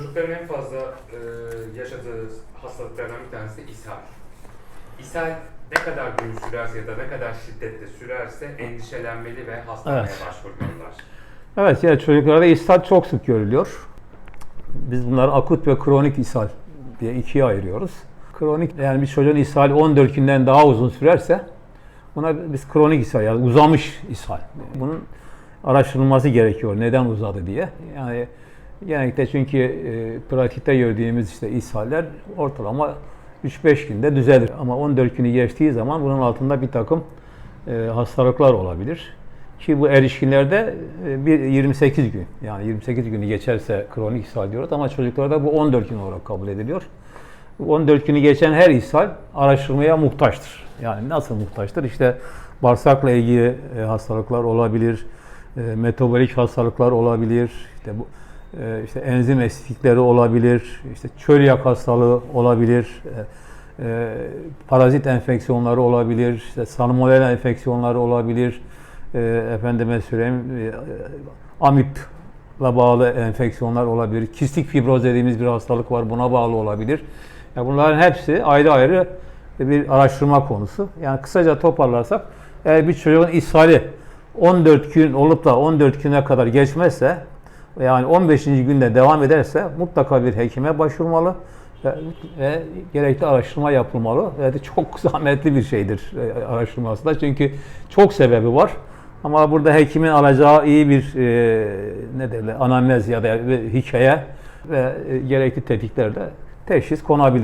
Çocukların en fazla e, yaşadığı hastalıklardan bir tanesi ishal. İshal ne kadar gün sürerse ya da ne kadar şiddetle sürerse endişelenmeli ve hastaneye Evet. başvurmalılar. Evet yani çocuklarda ishal çok sık görülüyor. Biz bunları akut ve kronik ishal diye ikiye ayırıyoruz. Kronik yani bir çocuğun ishali 14 günden daha uzun sürerse buna biz kronik ishal yani uzamış ishal. Bunun araştırılması gerekiyor neden uzadı diye. Yani genellikle çünkü e, pratikte gördüğümüz işte ishaller ortalama 3-5 günde düzelir. Ama 14 günü geçtiği zaman bunun altında bir takım e, hastalıklar olabilir. Ki bu erişkinlerde e, bir 28 gün yani 28 günü geçerse kronik ishal diyoruz ama çocuklarda bu 14 gün olarak kabul ediliyor. Bu 14 günü geçen her ishal araştırmaya muhtaçtır. Yani nasıl muhtaçtır? İşte bağırsakla ilgili e, hastalıklar olabilir, e, metabolik hastalıklar olabilir, işte bu e, işte enzim eksiklikleri olabilir, işte çölyak hastalığı olabilir, e, e, parazit enfeksiyonları olabilir, işte salmonella enfeksiyonları olabilir, e, efendime söyleyeyim e, amipla bağlı enfeksiyonlar olabilir, kistik fibroz dediğimiz bir hastalık var buna bağlı olabilir. Ya bunların hepsi ayrı ayrı bir araştırma konusu. Yani kısaca toparlarsak eğer bir çocuğun ishali 14 gün olup da 14 güne kadar geçmezse yani 15. günde devam ederse mutlaka bir hekime başvurmalı ve, ve gerekli araştırma yapılmalı. Ve de çok zahmetli bir şeydir e, araştırması da çünkü çok sebebi var. Ama burada hekimin alacağı iyi bir e, ne derler anamnez ya da hikaye ve e, gerekli tetiklerle teşhis konabilir.